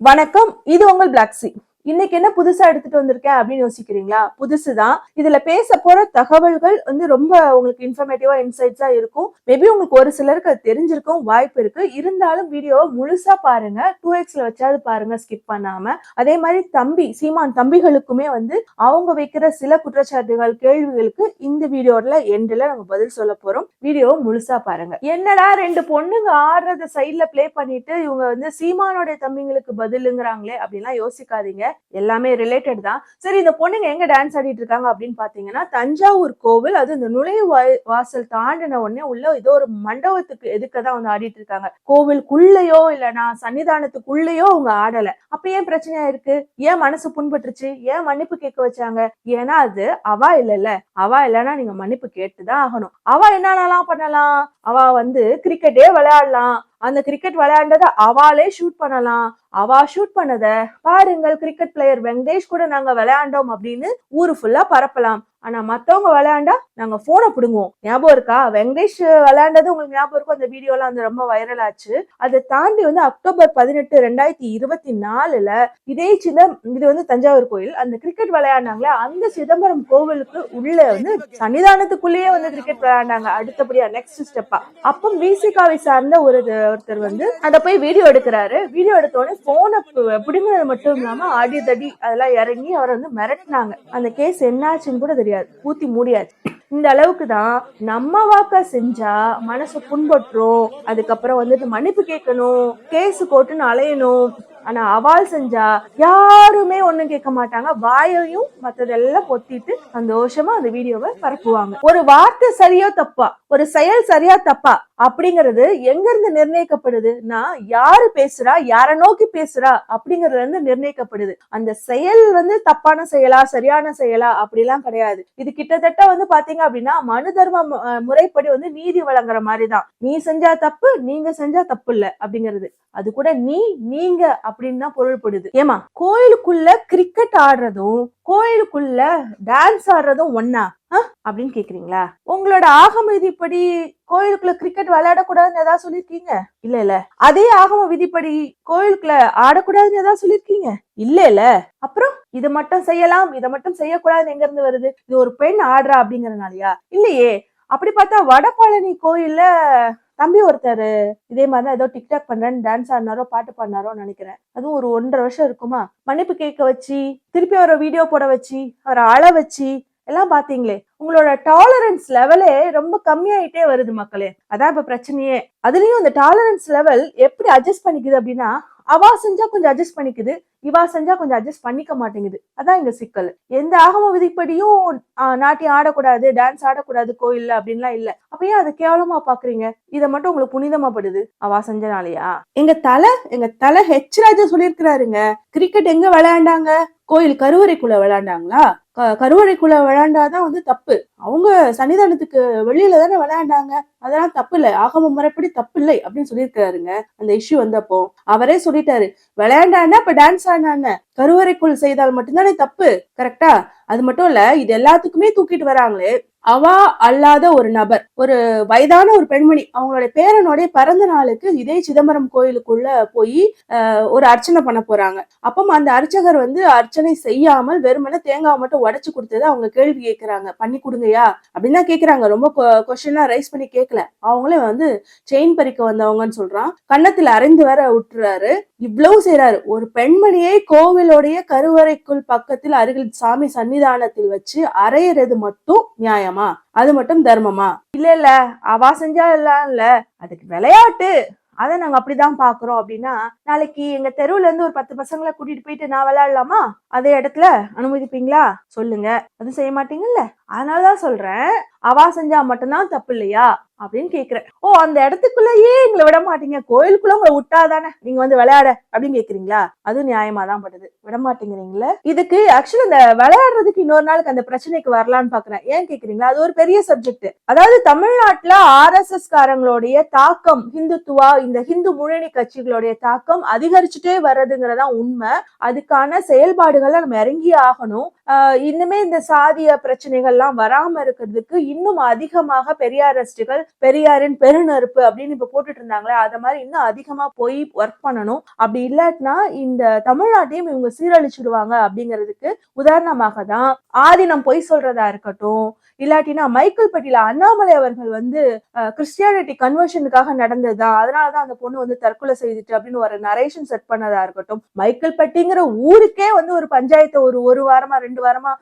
வணக்கம் இது உங்கள் பிளாக் சி இன்னைக்கு என்ன புதுசா எடுத்துட்டு வந்திருக்கேன் அப்படின்னு யோசிக்கிறீங்களா? புதுசுதான். இதுல பேச போற தகவல்கள் வந்து ரொம்ப உங்களுக்கு இன்ஃபர்மேட்டிவா இன்சைட்ஸா இருக்கும். மேபி உங்களுக்கு ஒரு சிலருக்கு அது தெரிஞ்சிருக்கும் வாய்ப்பு இருக்கு. இருந்தாலும் வீடியோவை முழுசா பாருங்க. டூ எக்ஸ்ல வச்சாவது பாருங்க ஸ்கிப் பண்ணாம. அதே மாதிரி தம்பி சீமான் தம்பிகளுக்குமே வந்து அவங்க வைக்கிற சில குற்றச்சாட்டுகள் கேள்விகளுக்கு இந்த வீடியோல எண்ட்ல நம்ம பதில் சொல்ல போறோம். வீடியோ முழுசா பாருங்க. என்னடா ரெண்டு பொண்ணுங்க ஆடுறத சைட்ல ப்ளே பண்ணிட்டு இவங்க வந்து சீமானோட தம்பிங்களுக்கு பதிலுங்கிறாங்களே அப்படின்லாம் யோசிக்காதீங்க. எல்லாமே ரிலேட்டட் தான். சரி இந்த பொண்ணுங்க எங்க டான்ஸ் ஆடிட்டு இருக்காங்க அப்படின்னு பாத்தீங்கன்னா தஞ்சாவூர் கோவில் அது இந்த நுழைவு வாசல் தாண்டின உடனே உள்ள ஏதோ ஒரு மண்டபத்துக்கு எதுக்க தான் வந்து ஆடிட்டு இருக்காங்க. கோவிலுக்குள்ளேயோ இல்லனா சன்னிதானத்துக்குள்ளேயோ அவங்க ஆடல. அப்ப ஏன் பிரச்சனையா இருக்கு ஏன் மனசு புண்பட்டுருச்சு? ஏன் மன்னிப்பு கேட்க வச்சாங்க? ஏன்னா அது அவா இல்லைல்ல. அவா இல்லைன்னா நீங்க மன்னிப்பு கேட்டுதான் ஆகணும். அவா என்னென்னலாம் பண்ணலாம்? அவ வந்து கிரிக்கெட்டே விளையாடலாம். அந்த கிரிக்கெட் விளையாண்டதை அவாலே ஷூட் பண்ணலாம். அவா ஷூட் பண்ணத பாருங்கள் கிரிக்கெட் பிளேயர் வெங்கடேஷ் கூட நாங்க விளையாண்டோம் அப்படின்னு ஊரு ஃபுல்லா பரப்பலாம். ஆனா மத்தவங்க விளையாண்டா நாங்க போனை பிடுங்குவோம். ஞாபகம் இருக்கா? வெங்கடேஷ் விளையாண்டது உங்களுக்கு ஞாபகம் இருக்கும் அந்த வீடியோலாம் வந்து ரொம்ப வைரல் ஆச்சு. அதை தாண்டி வந்து அக்டோபர் பதினெட்டு ரெண்டாயிரத்தி இருபத்தி நாலுல இதே சின்ன இது வந்து தஞ்சாவூர் கோயில். அந்த கிரிக்கெட் விளையாண்டாங்களே அந்த சிதம்பரம் கோவிலுக்கு உள்ள வந்து சன்னிதானத்துக்குள்ளேயே வந்து கிரிக்கெட் விளையாண்டாங்க. அடுத்தபடியா நெக்ஸ்ட் ஸ்டெப்பா அப்போ விசிகாவை சார்ந்த ஒரு ஒருத்தர் வந்து அதை போய் வீடியோ எடுக்கிறாரு. வீடியோ எடுத்த உடனே போனை பிடுங்கினது மட்டும் இல்லாம அடி தடி அதெல்லாம் இறங்கி அவரை வந்து மிரட்டினாங்க. அந்த கேஸ் என்னாச்சுன்னு கூட தெரியாது. ஊத்தி முடியாது இந்த அளவுக்கு தான் நம்ம வாக்கா செஞ்சா மனசு புண்பற்றும் அதுக்கப்புறம் வந்துட்டு மன்னிப்பு கேட்கணும். கேஸ் கோட்டுன்னு அலையணும். ஆனா அவால் செஞ்சா யாருமே ஒண்ணும் கேட்க மாட்டாங்க. வாயையும் மத்ததெல்லாம் பொத்திட்டு சந்தோஷமா அந்த வீடியோவை பரப்புவாங்க. ஒரு வார்த்தை சரியோ தப்பா? ஒரு செயல் சரியா தப்பா? அப்படிங்கிறது எங்க இருந்து நிர்ணயிக்கப்படுது? நான் யாரு பேசுறா? யார நோக்கி பேசுறா? அப்படிங்கறதுல இருந்து நிர்ணயிக்கப்படுது. அந்த செயல் வந்து தப்பான செயலா சரியான செயலா? அப்படிலாம் கிடையாது. இது கிட்டத்தட்ட வந்து பாத்தீங்க அப்படின்னா மனு தர்ம முறைப்படி வந்து நீதி வழங்குற மாதிரிதான். நீ செஞ்சா தப்பு நீங்க செஞ்சா தப்பு இல்ல அப்படிங்கிறது. அது கூட நீ நீங்க அப்படின்னு தான் பொருள்படுது. ஏமா கோயிலுக்குள்ள கிரிக்கெட் ஆடுறதும் கோயிலுக்குள்ள டான்ஸ் ஆடுறதும் ஒன்னா அப்படின்னு கேக்குறீங்களா? உங்களோட ஆகம விதிப்படி கோயிலுக்குள்ள கிரிக்கெட் விளையாடக்கூடாதுன்னு ஏதாவது சொல்லிருக்கீங்க? இல்ல இல்ல. அதே ஆகம விதிப்படி கோயிலுக்குள்ள ஆடக்கூடாதுன்னு ஏதாவது சொல்லிருக்கீங்க? இல்ல இல்ல. அப்புறம் இதை மட்டும் செய்யலாம் இதை மட்டும் செய்யக்கூடாதுன்னு எங்க இருந்து வருது? இது ஒரு பெண் ஆடுறா அப்படிங்கறதுனாலயா இல்லையே. அப்படி பார்த்தா வடபழனி கோயில்ல தம்பி ஒருத்தர் இதே மாதிரி தான் ஏதோ டிக்டாக் பண்றேன்னு டான்ஸ் ஆடினாரோ பாட்டு பாடினாரோ நினைக்கிறேன். அதுவும் ஒரு ஒன்றரை வருஷம் இருக்குமா? மன்னிப்பு கேட்க வச்சு திருப்பி அவரை வீடியோ போட வச்சு அவரை அழ வச்சு எல்லாம் பாத்தீங்களே உங்களோட டாலரன்ஸ் லெவலே ரொம்ப கம்மியாயிட்டே வருது மக்களே. அதான் இப்ப பிரச்சனையே. அதுலயும் இந்த டாலரன்ஸ் லெவல் எப்படி அட்ஜஸ்ட் பண்ணிக்குது அப்படின்னா அவா செஞ்சா கொஞ்சம் அட்ஜஸ்ட் பண்ணிக்குது இவா செஞ்சா கொஞ்சம் அட்ஜஸ்ட் பண்ணிக்க மாட்டேங்குது. அதான் இங்க சிக்கல். எந்த ஆகம விதிப்படியும் நாட்டியம் ஆடக்கூடாது டான்ஸ் ஆடக்கூடாது கோயில்ல அப்படின்லாம் இல்ல. அப்ப ஏன் அதை கேவலமா பாக்குறீங்க? இதை மட்டும் உங்களுக்கு புனிதமாப்படுது அவா செஞ்சனாலயா? எங்க தலை எங்க தலை ஹெச் ராஜா சொல்லியிருக்கிறாருங்க. கிரிக்கெட் எங்க விளையாண்டாங்க? கோயில் கருவறைக்குள்ள விளையாண்டாங்களா? க- கருவறைக்குள்ள விளையாண்டாதான் வந்து தப்பு. அவங்க சன்னிதானத்துக்கு வெளியில தானே விளையாண்டாங்க. அதெல்லாம் தப்பு இல்லை ஆகம முறைப்படி தப்பு இல்லை அப்படின்னு சொல்லியிருக்காருங்க அந்த இஷ்யூ வந்தப்போ அவரே சொல்லிட்டாரு. விளையாண்டான்னா இப்ப டான்ஸ் ஆனான கருவறைக்குள் செய்தால் மட்டும்தானே தப்பு. கரெக்டா அது மட்டும் இல்ல இது எல்லாத்துக்குமே தூக்கிட்டு வராங்களே. அவா அல்லாத ஒரு நபர் ஒரு வயதான ஒரு பெண்மணி. அவங்களுடைய பேரனுடைய பிறந்த நாளுக்கு இதே சிதம்பரம் கோயிலுக்குள்ள போய் ஒரு அர்ச்சனை பண்ண போறாங்க. அப்போ அந்த அர்ச்சகர் வந்து அர்ச்சனை செய்யாமல் வெறுமனே தேங்காய் மட்டும் உடச்சு கொடுத்தது அவங்க கேள்வி கேட்கிறாங்க. பண்ணி கொடுங்கயா அப்படின்னு தான் கேக்குறாங்க ரொம்ப கொஸ்டின்லாம் ரைஸ் பண்ணி கேட்கல. அவங்களே வந்து செயின் பறிக்க வந்தவங்கன்னு சொல்றான். கன்னத்துல அரைந்து வேற விட்டுறாரு இவ்வளவு செய்யறாரு ஒரு பெண்மணியை கோவிலுடைய கருவறைக்குள் பக்கத்தில் அருகில் சாமி சன்னிதானத்தில் வச்சு அரையிறது மட்டும் நியாயம்? அது மட்டும் தர்மமா? இல்ல இல்ல அவா செஞ்சா எல்லாம் இல்ல அதுக்கு விளையாட்டு. அதை நாங்க அப்படிதான் பாக்குறோம் அப்படின்னா நாளைக்கு எங்க தெருவுல இருந்து ஒரு பத்து பசங்களை கூட்டிட்டு போயிட்டு நான் விளையாடலாமா? அதே இடத்துல அனுமதிப்பீங்களா? சொல்லுங்க. அது செய்ய மாட்டீங்கல்ல? அதனால தான் சொல்றேன் அவா செஞ்சா மட்டும்தான் தப்பு இல்லையா அப்படின்னு கேட்குறேன் ஓ அந்த இடத்துக்குள்ளேயே எங்களை விட மாட்டீங்க. கோயிலுக்குள்ள உங்களை விட்டாதானே? நீங்க வந்து விளையாட அப்படின்னு கேட்குறீங்களா அது நியாயமா தான் படுது விட மாட்டேங்கிறீங்களே? இதுக்கு ஆக்சுவலி அந்த விளையாடுறதுக்கு இன்னொரு நாளுக்கு அந்த பிரச்சனைக்கு வரலான்னு பாக்குறேன். ஏன் கேட்குறீங்களா அது ஒரு பெரிய சப்ஜெக்ட் அதாவது தமிழ்நாட்டுல ஆர்எஸ்எஸ் காரங்களுடைய தாக்கம் ஹிந்துத்துவா இந்த ஹிந்து முன்னணி கட்சிகளுடைய தாக்கம் அதிகரிச்சுட்டே வர்றதுங்கிறதா உண்மை. அதுக்கான செயல்பாடுகளை நம்ம இறங்கி ஆகணும். இன்னுமே இந்த சாதிய பிரச்சனைகள்லாம் வராம இருக்கிறதுக்கு இன்னும் அதிகமாக பெரியாரிஸ்டுகள் பெரியாரின் பெருநெருப்பு அப்படின்னு இப்ப போட்டுட்டு இருந்தாங்களே அத மாதிரி இன்னும் அதிகமா போய் ஒர்க் பண்ணணும். அப்படி இல்லாட்டினா இந்த தமிழ்நாட்டையும் இவங்க சீரழிச்சிடுவாங்க அப்படிங்கிறதுக்கு உதாரணமாக தான் ஆதினம் பொய் சொல்றதா இருக்கட்டும் இல்லாட்டினா மைக்கேல் பட்டியில அண்ணாமலை அவர்கள் வந்து கிறிஸ்டியானிட்டி கன்வர்ஷனுக்காக நடந்ததா? அதனாலதான் அந்த பொண்ணு வந்து தற்கொலை செய்துட்டு அப்படின்னு ஒரு நரேஷன் செட் பண்ணதா இருக்கட்டும். மைக்கேல் பட்டிங்கிற ஊருக்கே வந்து ஒரு பஞ்சாயத்தை ஒரு ஒரு வாரமா ரெண்டு வாரமா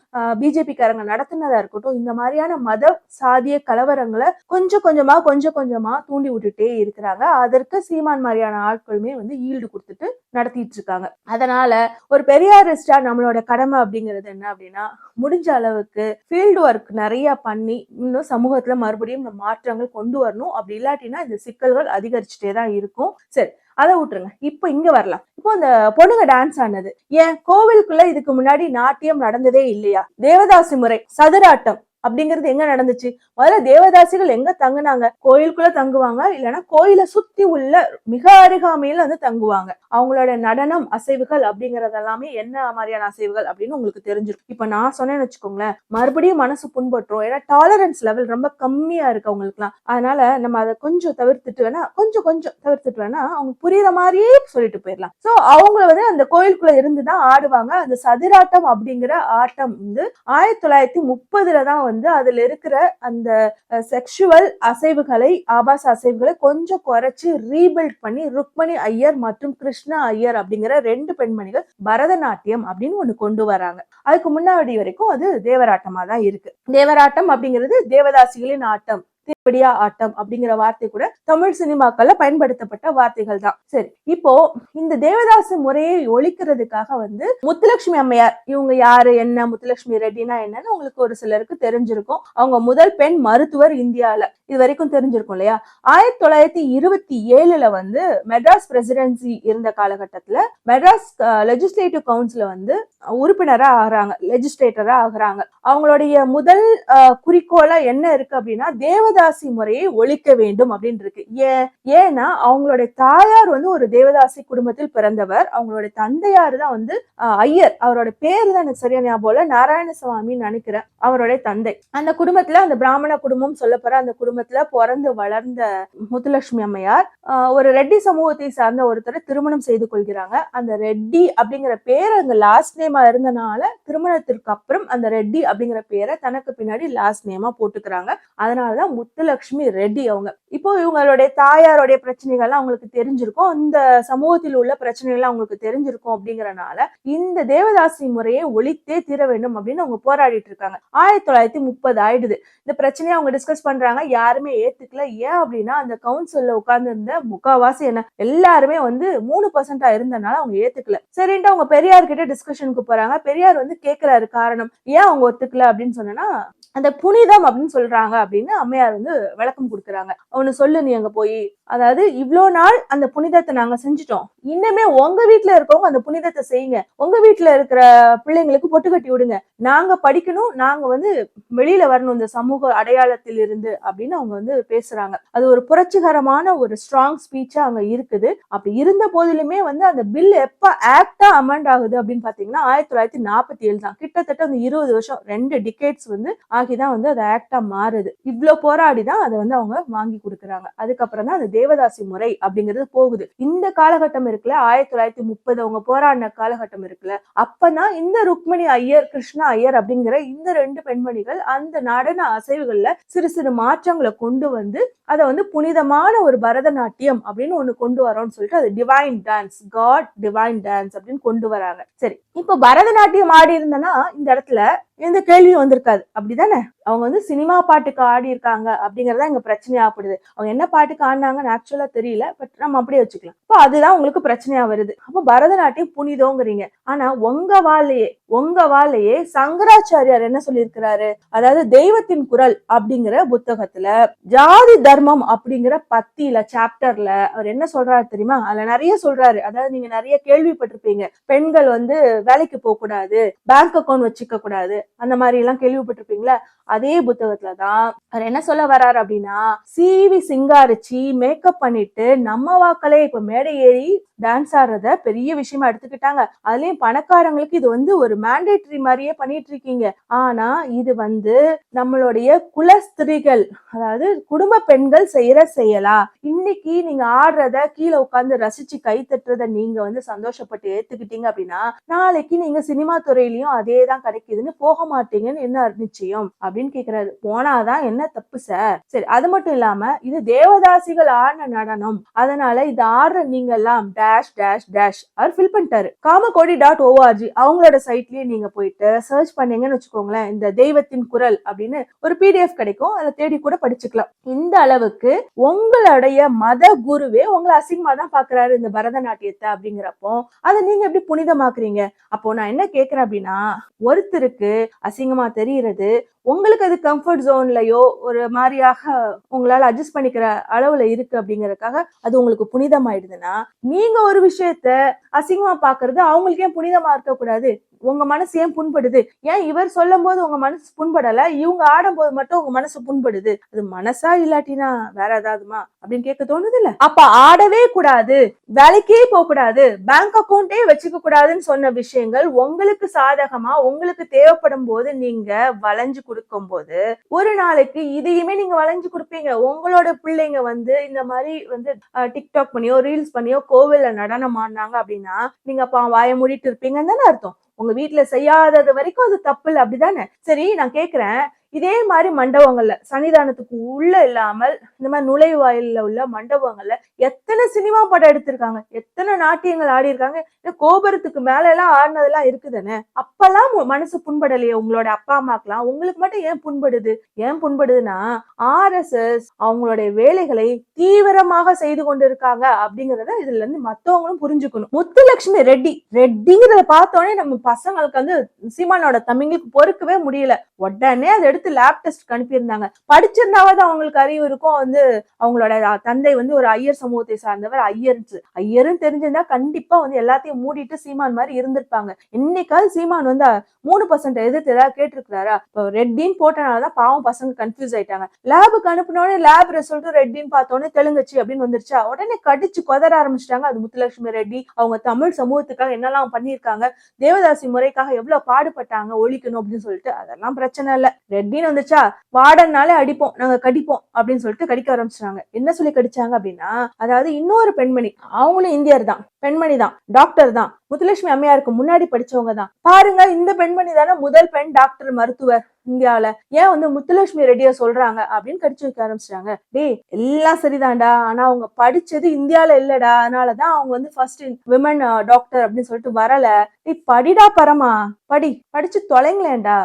பிஜேபி காரங்க நடத்தினதா இருக்கட்டும். இந்த மாதிரியான மத சாதிய கலவரங்களை கொஞ்சம் கொஞ்சமா கொஞ்சம் கொஞ்சமா தூண்டி விட்டுட்டே இருக்கிறாங்க. அதற்கு சீமான் மாதிரியான ஆட்களுமே வந்து ஈல்டு கொடுத்துட்டு நடத்திட்டு இருக்காங்க. அதனால ஒரு பெரியாரிஸ்டா நம்மளோட கடமை அப்படிங்கிறது என்ன அப்படின்னா முடிஞ்ச அளவுக்கு ஃபீல்டு ஒர்க் நிறைய பண்ணி இன்னும் சமூகத்துல மறுபடியும் இந்த மாற்றங்கள் கொண்டு வரணும். அப்படி இல்லாட்டினா இந்த சிக்கல்கள் அதிகரிச்சுட்டே தான் இருக்கும். சரி அதை விட்டுருங்க. இப்போ இங்க வரலாம். இப்போ அந்த பொண்ணுங்க டான்ஸ் ஆனது. ஏன்? கோவிலுக்குள்ள இதுக்கு முன்னாடி நாட்டியம் நடந்ததே இல்லையா? தேவதாசி முறை சதுராட்டம். அப்படிங்கிறது எங்க நடந்துச்சு? முதல்ல தேவதாசிகள் எங்க தங்குனாங்க? கோயிலுக்குள்ள தங்குவாங்க இல்லைன்னா கோயிலை சுத்தி உள்ள மிக அருகாமையில வந்து தங்குவாங்க. அவங்களோட நடனம் அசைவுகள் அப்படிங்கறது எல்லாமே என்ன மாதிரியான அசைவுகள் அப்படின்னு உங்களுக்கு தெரிஞ்சிருக்கும். இப்ப நான் சொன்னேன்னு வச்சுக்கோங்களேன் மறுபடியும் மனசு புண்பட்டுரும். ஏன்னா டாலரன்ஸ் லெவல் ரொம்ப கம்மியா இருக்கு அவங்களுக்குலாம் அதனால நம்ம அதை கொஞ்சம் தவிர்த்துட்டு வேணா கொஞ்சம் கொஞ்சம் தவிர்த்துட்டு வேணா அவங்க புரியுற மாதிரியே சொல்லிட்டு போயிடலாம். சோ அவங்க வந்து அந்த கோயிலுக்குள்ள இருந்துதான் ஆடுவாங்க. அந்த சதிராட்டம் அப்படிங்கிற ஆட்டம் வந்து ஆயிரத்தி தொள்ளாயிரத்தி முப்பதுல தான் வந்து அதுல இருக்கிற அந்த செக்ஷுவல் அசைவுகளை ஆபாச அசைவுகளை கொஞ்சம் குறைச்சு ரீபில்ட் பண்ணி ருக்மணி ஐயர் மற்றும் கிருஷ்ணா ஐயர் அப்படிங்கிற ரெண்டு பெண்மணிகள் பரதநாட்டியம் அப்படின்னு ஒண்ணு கொண்டு வராங்க. அதுக்கு முன்னாடி வரைக்கும் அது தேவராட்டமா தான் இருக்கு. தேவராட்டம் அப்படிங்கிறது தேவதாசிகளின் ஆட்டம். படியா ஆட்டம் அப்படிங்கிற வார்த்தை கூட தமிழ் சினிமாக்கள்ல பயன்படுத்தப்பட்ட வார்த்தைகள் தான். சரி இப்போ இந்த தேவதாசி முறையை ஒழிக்கிறதுக்காக வந்து முத்துலட்சுமி அம்மையார் இவங்க யாரு என்ன முத்துலட்சுமி ரெட்டினா என்னன்னு உங்களுக்கு ஒரு சிலருக்கு தெரிஞ்சிருக்கும். அவங்க முதல் பெண் மருத்துவர் இந்தியால. இது வரைக்கும் தெரிஞ்சிருக்கும் இல்லையா? ஆயிரத்தி தொள்ளாயிரத்தி இருபத்தி ஏழுல வந்து மெட்ராஸ் பிரசிடென்சி இருந்த காலகட்டத்துல மெட்ராஸ் லெஜிஸ்லேட்டிவ் கவுன்சில வந்து உறுப்பினரா ஆகுறாங்க லெஜிஸ்லேட்டரா ஆகுறாங்க. அவங்களுடைய முதல் அஹ், குறிக்கோளா என்ன இருக்கு அப்படின்னா தேவதாஸ் தேவதாசி முறையை ஒழிக்க வேண்டும் அப்படின்னு இருக்கு ஏன் ஏன்னா அவங்களுடைய தாயார் வந்து ஒரு தேவதாசி குடும்பத்தில் பிறந்தவர். அவங்களுடைய தந்தையார் தான் வந்து ஐயர். அவரோட பேரு தான் எனக்கு சரியா ஞாபகம் இல்ல. நாராயணசுவாமின்னு நினைக்கிறேன் அவருடைய தந்தை. அந்த குடும்பத்துல அந்த பிராமண குடும்பம் சொல்ல போற அந்த குடும்பத்துல பிறந்து வளர்ந்த முத்துலட்சுமி அம்மையார் ஒரு ரெட்டி சமூகத்தை சார்ந்த ஒருத்தரை திருமணம் செய்து கொள்கிறாங்க. அந்த ரெட்டி அப்படிங்கிற பேர் அங்க லாஸ்ட் நேமா இருந்தனால திருமணத்திற்கு அப்புறம் அந்த ரெட்டி அப்படிங்கிற பேரை தனக்கு பின்னாடி லாஸ்ட் நேமா போட்டுக்கிறாங்க. அதனாலதான் முத்து முத்துலட்சுமி ரெட்டி அவங்க. இப்போ இவங்களுடைய தாயாருடைய பிரச்சனைகள்லாம் அவங்களுக்கு தெரிஞ்சிருக்கும். அந்த சமூகத்தில் உள்ள பிரச்சனைகள்லாம் அவங்களுக்கு தெரிஞ்சிருக்கும் அப்படிங்கறனால இந்த தேவதாசி முறையை ஒழித்தே தீர வேண்டும் அப்படின்னு அவங்க போராடிட்டு இருக்காங்க. ஆயிரத்தி தொள்ளாயிரத்தி முப்பது ஆயிடுது. இந்த பிரச்சனையை அவங்க டிஸ்கஸ் பண்றாங்க. யாருமே ஏத்துக்கல. ஏன் அப்படின்னா அந்த கவுன்சில்ல உட்கார்ந்து இருந்த முக்காவாசி என்ன எல்லாருமே வந்து மூணு பர்சன்டா இருந்தனால அவங்க ஏத்துக்கல. சரின்ட்டு அவங்க பெரியார் கிட்ட டிஸ்கஷனுக்கு போறாங்க. பெரியார் வந்து கேக்குறாரு காரணம் ஏன் அவங்க ஒத்துக்கல அப்படின்னு சொன்னா அந்த புனிதம் அப்படின்னு சொல்றாங்க அப்படின்னு அம்மையார் வந்து விளக்கம் கொடுக்குறாங்க. அவனு சொல்லு நீ அங்க போய். அதாவது இவ்வளோ நாள் அந்த புனிதத்தை நாங்க செஞ்சுட்டோம். இன்னுமே உங்க வீட்டுல இருக்கவங்க அந்த புனிதத்தை செய்யுங்க. உங்க வீட்டுல இருக்கிற பிள்ளைங்களுக்கு பொட்டு கட்டி விடுங்க. நாங்க படிக்கணும் நாங்க வந்து வெளியில வரணும் இந்த சமூக அடையாளத்தில் இருந்து அப்படின்னு அவங்க வந்து பேசுறாங்க. அது ஒரு புரட்சிகரமான ஒரு ஸ்ட்ராங் ஸ்பீச்சா அங்க இருக்குது. அப்படி இருந்த போதிலுமே வந்து அந்த பில் எப்ப ஆக்டா அமெண்ட் ஆகுது அப்படின்னு பாத்தீங்கன்னா ஆயிரத்தி தொள்ளாயிரத்தி நாற்பத்தி ஏழு தான். கிட்டத்தட்ட அந்த இருபது வருஷம் ரெண்டு டிகேட்ஸ் வந்து ஆகிதான் வந்து அது ஆக்டா மாறுது. இவ்வளவு போராடி தான் அதை வந்து அவங்க வாங்கி கொடுக்குறாங்க. அதுக்கப்புறம் தான் அந்த தேவதாசி முறை அப்படிங்கிறது போகுது. இந்த காலகட்டம் இருக்குல்ல ஆயிரத்தி தொள்ளாயிரத்தி முப்பது அவங்க போராடின காலகட்டம் இருக்குல்ல அப்பதான் இந்த ருக்மணி ஐயர் கிருஷ்ணா ஐயர் அப்படிங்கிற இந்த ரெண்டு பெண்மணிகள் அந்த நடன அசைவுகள்ல சிறு சிறு மாற்றங்களை கொண்டு வந்து அதை வந்து புனிதமான ஒரு பரதநாட்டியம் அப்படின்னு ஒண்ணு கொண்டு வரோம்னு சொல்லிட்டு அது divine dance god divine dance அப்படின்னு கொண்டு வராங்க. சரி இப்போ பரதநாட்டியம் ஆடி இருந்தனா இந்த இடத்துல எந்த கேள்வியும் வந்திருக்காது. அப்படிதானே? அவங்க வந்து சினிமா பாட்டுக்கு ஆடி இருக்காங்க அப்படிங்கறதா இங்க பிரச்சனையாப்படுது அவங்க என்ன பாட்டுக்கு ஆடினாங்கன்னு ஆக்சுவலா தெரியல பட் நம்ம அப்படியே வச்சுக்கலாம். இப்போ அதுதான் உங்களுக்கு பிரச்சனையா வருது. அப்போ பரதநாட்டியம் புனிதோங்கிறீங்க. ஆனா உங்க வாழையே உங்க வாழையே சங்கராச்சாரியார் என்ன சொல்லியிருக்கிறாரு? அதாவது தெய்வத்தின் குரல் அப்படிங்கிற புத்தகத்துல ஜாதி தர்மம் அப்படிங்கிற பத்தியில சாப்டர்ல அவர் என்ன சொல்றாரு தெரியுமா? அதுல நிறைய சொல்றாரு. அதாவது நீங்க நிறைய கேள்விப்பட்டிருப்பீங்க. பெண்கள் வந்து வேலைக்கு போக கூடாது பேங்க் அக்கௌண்ட் வச்சுக்க கூடாது அந்த மாதிரி எல்லாம் கேள்விப்பட்டிருப்பீங்களா? அதே புத்தகத்துல தான் அவர் என்ன சொல்ல வர்றாரு அப்படின்னா சீவி சிங்காரிச்சு மேக்கப் பண்ணிட்டு நம்ம வாக்களே இப்ப மேடை ஏறி டான்ஸ் ஆடுறத பெரிய விஷயமா எடுத்துக்கிட்டாங்க. அதுலயும் பணக்காரங்களுக்கு இது வந்து ஒரு மேண்டேட்ரி மாதிரியே பண்ணிட்டு இருக்கீங்க. ஆனா இது வந்து நம்மளுடைய குலஸ்திரிகள் அதாவது குடும்ப பெண்கள் செய்யற செயலா? இன்னைக்கு நீங்க ஆடுறத கீழே உட்காந்து ரசிச்சு கை தட்டுறத நீங்க வந்து சந்தோஷப்பட்டு ஏத்துக்கிட்டீங்க அப்படின்னா நாளைக்கு நீங்க சினிமா துறையிலயும் அதே தான் கிடைக்குதுன்னு போக மாட்டீங்கன்னு என்ன நிச்சயம்? அப்படின்னு கேக்குறாரு. போனாதான் என்ன தப்பு சார் சரி அது மட்டும் இல்லாம இது தேவதாசிகள் ஆடின நடனம். அதனால இது ஆடுற நீங்க எல்லாம் டேஷ் டேஷ் டேஷ் அவர் ஃபில் பண்ணிட்டாரு. காமகோடி டாட் ஓஆர்ஜி அவங்களோட சைட்லயே நீங்க போயிட்டு சர்ச் பண்ணீங்கன்னு வச்சுக்கோங்களேன் இந்த தெய்வத்தின் குரல் அப்படின்னு ஒரு பிடிஎஃப் கிடைக்கும். அதை தேடி கூட படிச்சுக்கலாம். இந்த அளவுக்கு உங்களுடைய மத குருவே உங்களை அசிங்கமா தான் பாக்குறாரு இந்த பரதநாட்டியத்தை அப்படிங்கிறப்போ அதை நீங்க எப்படி புனிதமாக்குறீங்க? அப்போ நான் என்ன கேக்குறேன் அப்படின்னா ஒருத்தருக்கு அசிங்கமா தெரியறது உங்களுக்கு அது கம்ஃபர்ட் ஜோன்லயோ ஒரு மாதிரியாக உங்களால அட்ஜஸ்ட் பண்ணிக்கிற அளவுல இருக்கு அப்படிங்கறதுக்காக அது உங்களுக்கு புனிதமாயிடுதுன்னா நீங்க ஒரு விஷயத்த அசிங்கமா பாக்குறது அவங்களுக்கே புனிதமா இருக்க கூடாது உங்க மனசு ஏன் புண்படுது? ஏன் இவர் சொல்லும் போது உங்க மனசு புண்படல? இவங்க ஆடும் போது மட்டும் உங்க மனசு புண்படுது. அது மனசா இல்லாட்டினா வேற ஏதாவதுமா? அப்படின்னு கேட்க தோணுது இல்ல அப்ப ஆடவே கூடாது. வேலைக்கே போக கூடாது. பேங்க் அக்கௌண்டே வச்சுக்க கூடாதுன்னு சொன்ன விஷயங்கள் உங்களுக்கு சாதகமா உங்களுக்கு தேவைப்படும் போது நீங்க வளைஞ்சு கொடுக்கும் போது ஒரு நாளைக்கு இதையுமே நீங்க வளைஞ்சு கொடுப்பீங்க. உங்களோட பிள்ளைங்க வந்து இந்த மாதிரி வந்து டிக்டாக் பண்ணியோ ரீல்ஸ் பண்ணியோ கோவில்ல நடனம் ஆடினாங்க அப்படின்னா நீங்க அப்ப வாய மூடிட்டு இருப்பீங்கன்னு தானே அர்த்தம். உங்க வீட்டுல செய்யாதது வரைக்கும் அது தப்பு இல்லை அப்படிதானே? சரி நான் கேக்குறேன். இதே மாதிரி மண்டபங்கள்ல சன்னிதானத்துக்கு உள்ள இல்லாமல் இந்த மாதிரி நுழைவாயில உள்ள மண்டபங்கள்ல எத்தனை சினிமா படம் எடுத்திருக்காங்க எத்தனை நாட்டியங்கள் ஆடி இருக்காங்க கோபுரத்துக்கு மேல எல்லாம் ஆடினதெல்லாம் இருக்குதானே? அப்பெல்லாம் மனசு புண்படலையே உங்களோட அப்பா அம்மாக்கெல்லாம்? உங்களுக்கு மட்டும் ஏன் புண்படுது? ஏன் புண்படுதுன்னா ஆர்எஸ்எஸ் அவங்களுடைய வேலைகளை தீவிரமாக செய்து கொண்டிருக்காங்க அப்படிங்கறத இதுல இருந்து மத்தவங்களும் புரிஞ்சுக்கணும். முத்துலட்சுமி ரெட்டி ரெட்டிங்கிறத பார்த்தோன்னே நம்ம பசங்களுக்கு வந்து சீமானோட தமிழுக்கு பொறுக்கவே முடியல. உடனே அதை எடுத்து லேப் டெஸ்ட் அனுப்பியிருந்தாங்க. படிச்சிருந்தாவது அவங்களுக்கு அறிவு இருக்கும். வந்து அவங்களோட தந்தை வந்து ஒரு ஐயர் சமூகத்தை சார்ந்தவர் ஐயர்ஸ் ஐயரும் தெரிஞ்சிருந்தா கண்டிப்பா வந்து எல்லாத்தையும் மூடிட்டு சீமான் மாதிரி இருந்திருப்பாங்க. என்னைக்காவது சீமான் வந்து மூணு பர்சன்ட் எதிர்த்து ஏதாவது கேட்டிருக்கிறாரா? இப்போ ரெட்டின்னு போட்டனாலதான் பாவம் பசங்க கன்ஃபியூஸ் ஆயிட்டாங்க. லேபுக்கு அனுப்பினோடனே லேப் ரிசல்ட் ரெட்டின்னு பார்த்தோன்னே தெலுங்குச்சு அப்படின்னு வந்துருச்சா? உடனே கடிச்சு கொதற ஆரம்பிச்சிட்டாங்க. அது முத்துலட்சுமி ரெட்டி. அவங்க தமிழ் சமூகத்துக்காக என்னெல்லாம் பண்ணியிருக்காங்க? தேவதாசி முறைக்காக எவ்வளவு பாடுபட்டாங்க? ஒழிக்கணும் அப்படின்னு சொல்லிட்டு அதெல்லாம் பிரச்சனை இல்ல. திடீர்னு வந்துச்சா வாடனாலே அடிப்போம் நாங்க கடிப்போம் அப்படின்னு சொல்லிட்டு கடிக்க ஆரம்பிச்சிட்டாங்க. என்ன சொல்லி கடிச்சாங்க அப்படின்னா அதாவது இன்னொரு பெண்மணி அவங்களும் இந்தியர் தான் பெண்மணி தான் டாக்டர் தான் முத்துலட்சுமி அம்மையாருக்கு முன்னாடி படிச்சவங்க தான். பாருங்க இந்த பெண்மணி தானே முதல் பெண் டாக்டர் மருத்துவர் இந்தியாவில. ஏன் வந்து முத்துலட்சுமி ரெட்டிய சொல்றாங்க அப்படின்னு கடிச்சு வைக்க ஆரம்பிச்சிட்டாங்க. டேய் எல்லாம் சரிதான்டா ஆனா அவங்க படிச்சது இந்தியால இல்லடா அதனாலதான் அவங்க வந்து ஃபர்ஸ்ட் விமன் டாக்டர் அப்படின்னு சொல்லிட்டு வரல. டேய் படிடா பரமா படி படிச்சு தொலைங்களேன்டா.